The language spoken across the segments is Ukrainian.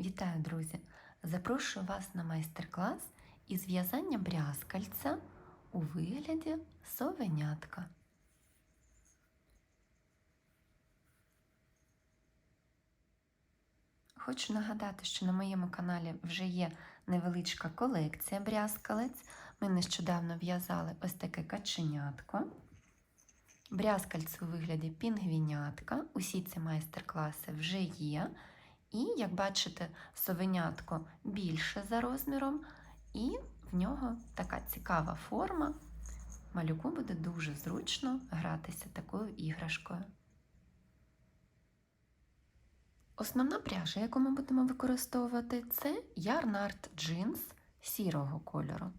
Вітаю, друзі! Запрошую вас на майстер-клас із в'язання брязкальця у вигляді совенятка. Хочу нагадати, що на моєму каналі вже є невеличка колекція брязкалець. Ми нещодавно в'язали ось таке каченятко. Брязкальце у вигляді пінгвінятка. Усі ці майстер-класи вже є. І, як бачите, совенятко більше за розміром, і в нього така цікава форма. Малюку буде дуже зручно гратися такою іграшкою. Основна пряжа, яку ми будемо використовувати, це Ярнард джинс сірого кольору.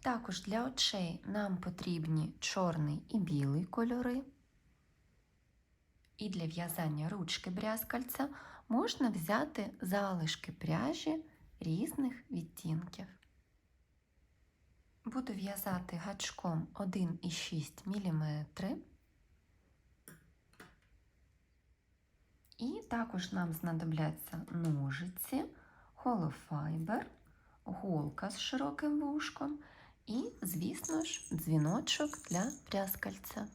Також для очей нам потрібні чорний і білий кольори. І для в'язання ручки брязкальця можна взяти залишки пряжі різних відтінків. Буду в'язати гачком 1,6 мм. І також нам знадобляться ножиці, холофайбер, голка з широким вушком і, звісно ж, дзвіночок для брязкальця.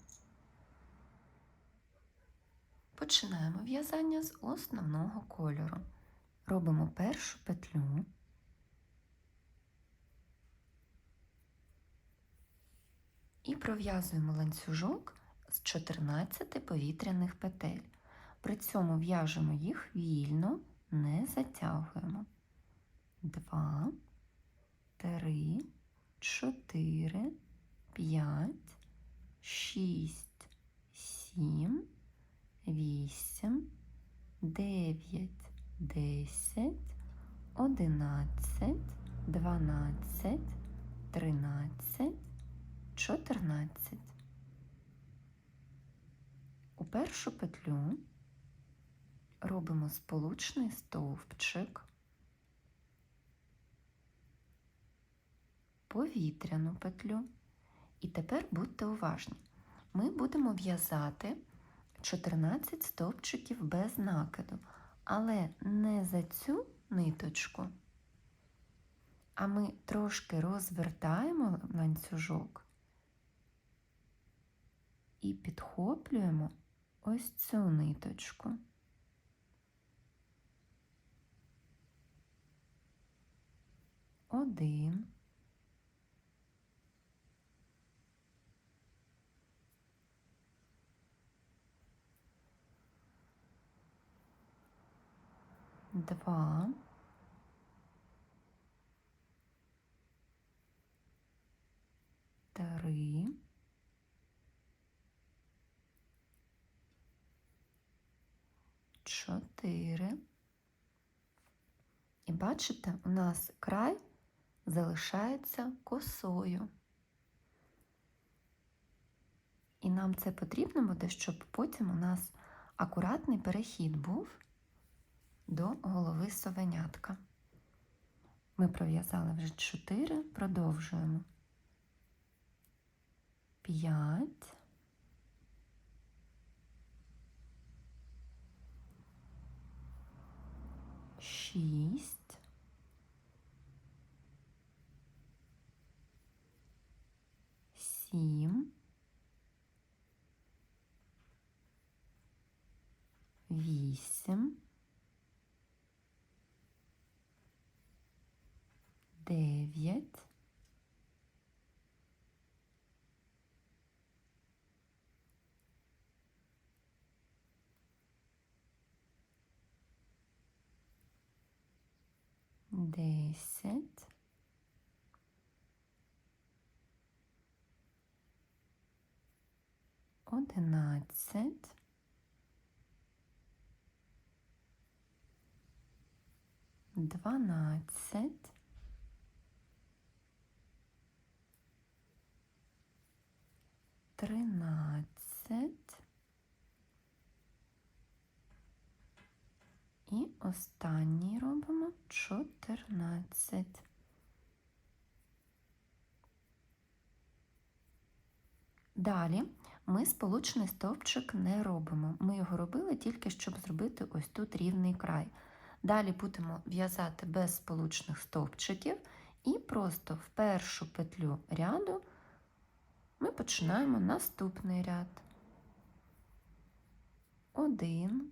Починаємо в'язання з основного кольору. Робимо першу петлю. І пров'язуємо ланцюжок з 14 повітряних петель. При цьому в'яжемо їх вільно, не затягуємо. Два, три, чотири, п'ять, шість, сім, вісім, дев'ять, десять, одинадцять, дванадцять, тринадцять, чотирнадцять. У першу петлю робимо сполучний стовпчик, повітряну петлю. І тепер будьте уважні. Ми будемо в'язати 14 стовпчиків без накиду, але не за цю ниточку, а ми трошки розвертаємо ланцюжок і підхоплюємо ось цю ниточку. Один. Два. Три. Чотири. І бачите, у нас край залишається косою. І нам це потрібно буде, щоб потім у нас акуратний перехід був до голови совенятка. Ми пров'язали вже 4, продовжуємо. 5. Шість. Сім. Вісім. Дев'ять. Десять. Одинадцять. Дванадцять. Тринадцять. І останній робимо 14. Далі ми сполучний стовпчик не робимо. Ми його робили тільки, щоб зробити ось тут рівний край. Далі будемо в'язати без сполучних стовпчиків і просто в першу петлю ряду ми починаємо наступний ряд. Один,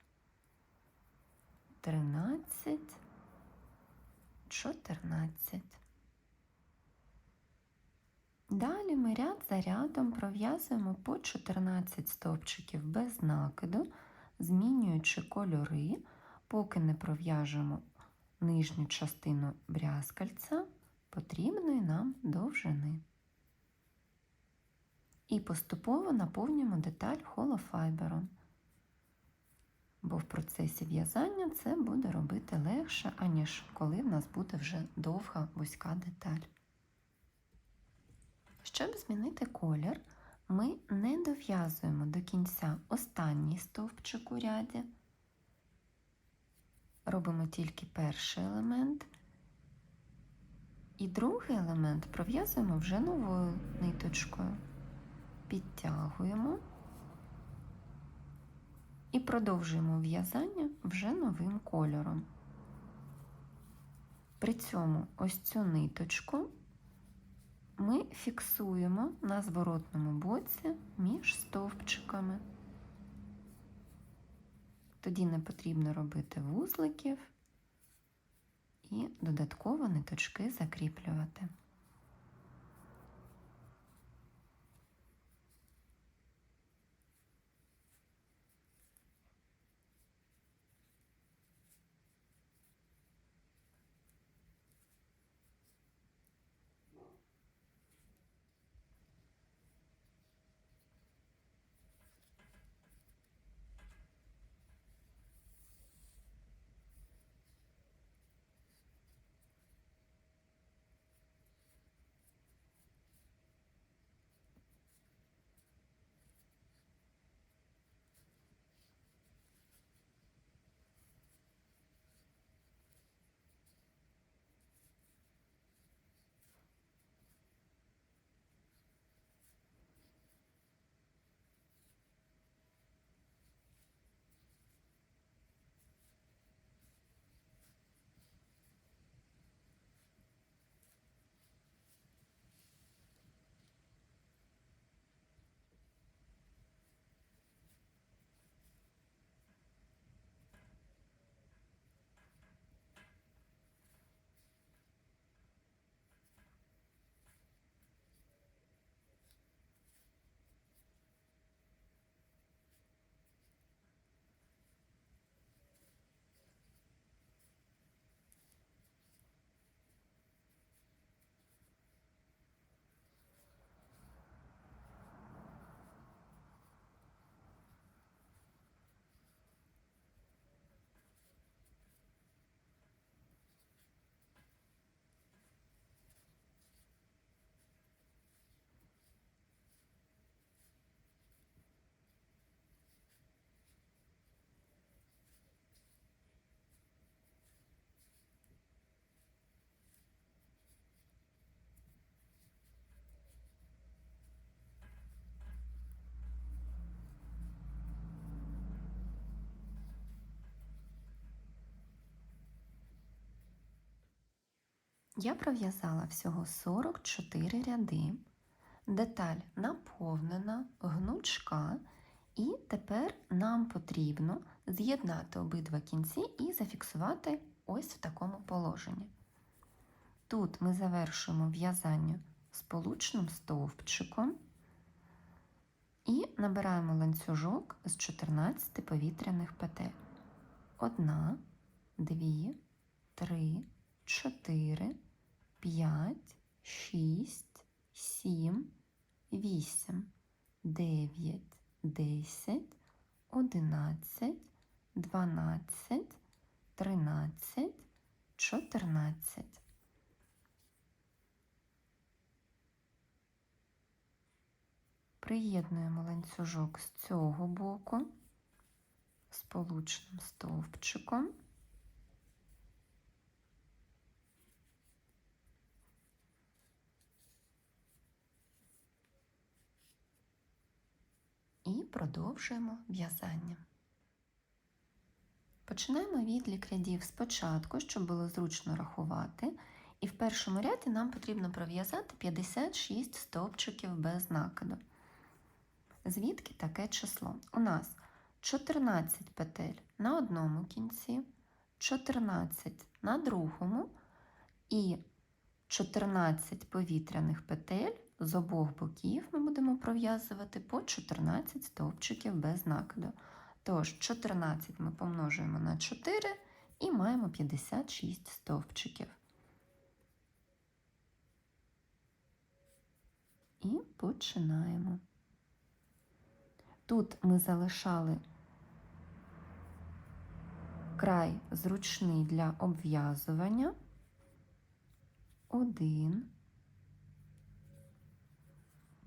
тринадцять, чотирнадцять. Далі ми ряд за рядом пров'язуємо по 14 стовпчиків без накиду, змінюючи кольори, поки не пров'яжемо нижню частину брязкальця потрібної нам довжини. І поступово наповнюємо деталь холофайбером, в процесі в'язання це буде робити легше, аніж коли в нас буде вже довга вузька деталь. Щоб змінити колір, ми не дов'язуємо до кінця останній стовпчик у ряді, робимо тільки перший елемент, і другий елемент пров'язуємо вже новою ниточкою, підтягуємо і продовжуємо в'язання вже новим кольором. При цьому ось цю ниточку ми фіксуємо на зворотному боці між стовпчиками. Тоді не потрібно робити вузликів і додатково ниточки закріплювати. Я пров'язала всього 44 ряди. Деталь наповнена, гнучка, і тепер нам потрібно з'єднати обидва кінці і зафіксувати ось в такому положенні. Тут ми завершуємо в'язання сполучним стовпчиком і набираємо ланцюжок з 14 повітряних петель. Одна, дві, три, чотири, п'ять, шість, сім, вісім, дев'ять, десять, одинадцять, дванадцять, тринадцять, чотирнадцять. Приєднуємо ланцюжок з цього боку сполучним стовпчиком. І продовжуємо в'язання. Починаємо відлік рядів спочатку, щоб було зручно рахувати. І в першому ряді нам потрібно пров'язати 56 стовпчиків без накиду. Звідки таке число? У нас 14 петель на одному кінці, 14 на другому і 14 повітряних петель з обох боків ми будемо пров'язувати по 14 стовпчиків без накиду. Тож 14 ми помножуємо на 4 і маємо 56 стовпчиків. І починаємо. Тут ми залишали край зручний для обв'язування. Один,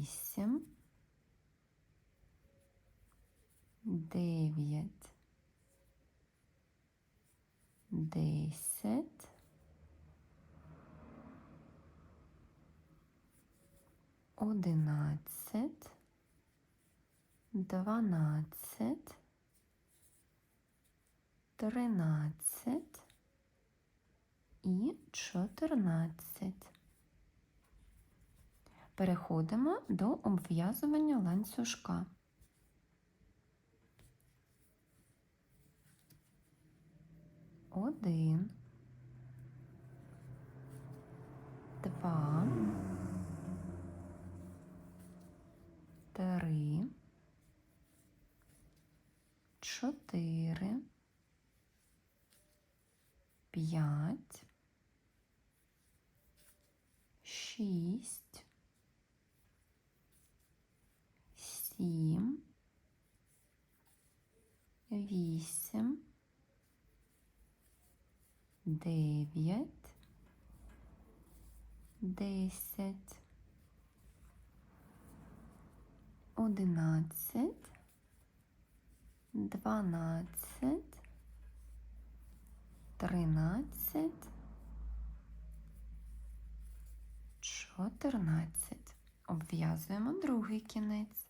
вісім, дев'ять, десять, одинадцять, дванадцять, тринадцять і чотирнадцять. Переходимо до обв'язування ланцюжка. Один, два, три, чотири, п'ять, шість, сім, вісім, дев'ять, десять, одинадцять, дванадцять, тринадцять, чотирнадцять. Обв'язуємо другий кінець.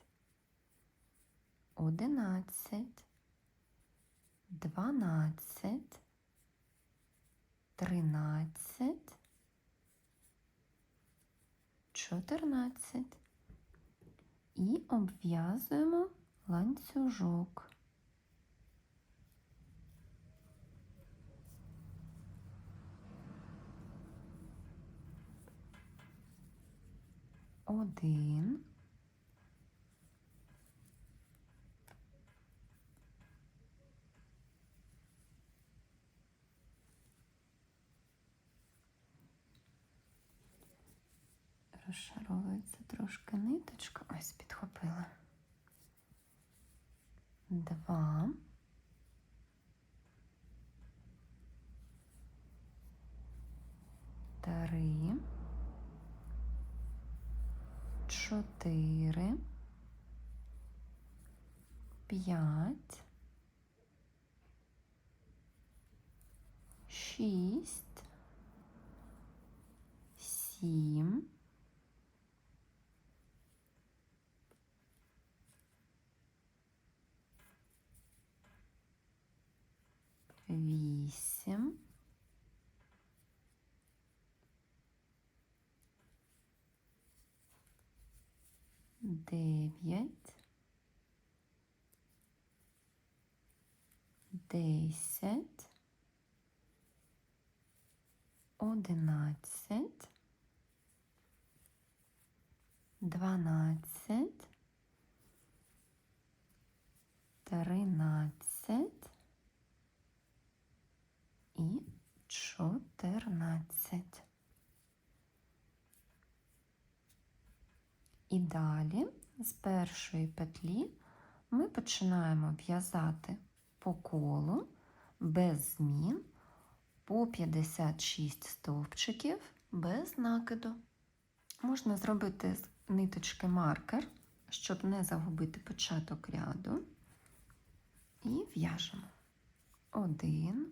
одинадцять, дванадцять, тринадцять, чотирнадцять і обв'язуємо ланцюжок. Один, розшаровується трошки ниточка. Ось підхопила. Два. Три. чотири, п'ять, шість, сім, вісім, дев'ять, десять, одинадцять, дванадцять, тринадцять і чотирнадцять. І далі з першої петлі ми починаємо в'язати по колу без змін по 56 стовпчиків без накиду. Можна зробити з ниточки маркер, щоб не загубити початок ряду. І в'яжемо. Один,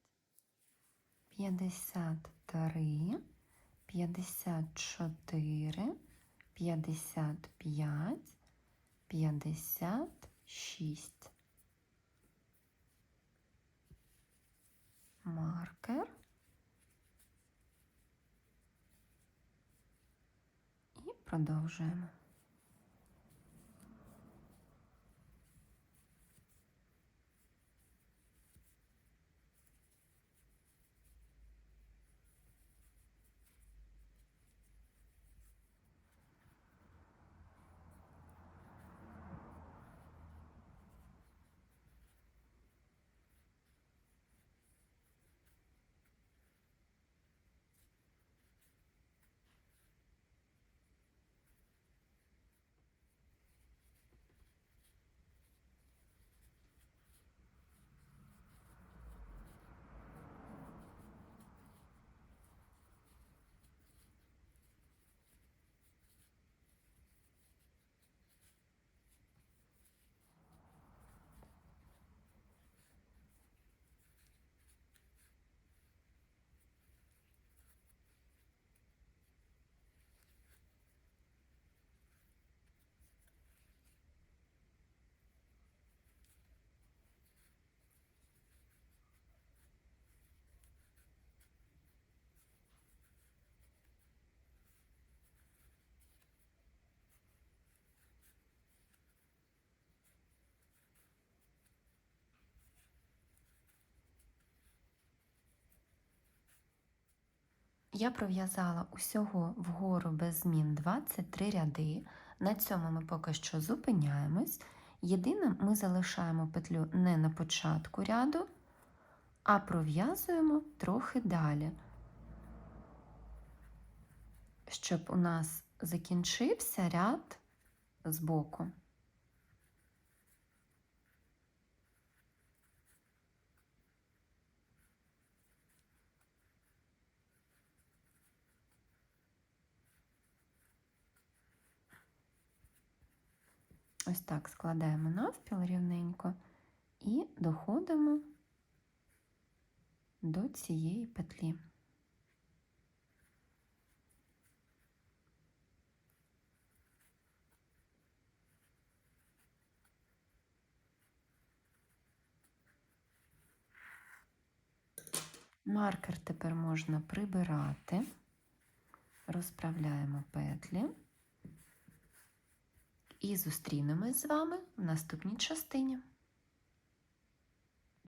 п'ятдесят три, п'ятдесят чотири, п'ятдесят п'ять, п'ятдесят шість. Маркер. І продовжуємо. Я пров'язала усього вгору без змін 23 ряди. На цьому ми поки що зупиняємось. Єдине, ми залишаємо петлю не на початку ряду, а пров'язуємо трохи далі, щоб у нас закінчився ряд з Ось так складаємо навпіл рівненько і доходимо до цієї петлі. Маркер тепер можна прибирати, розправляємо петлі. І зустрінемось з вами в наступній частині.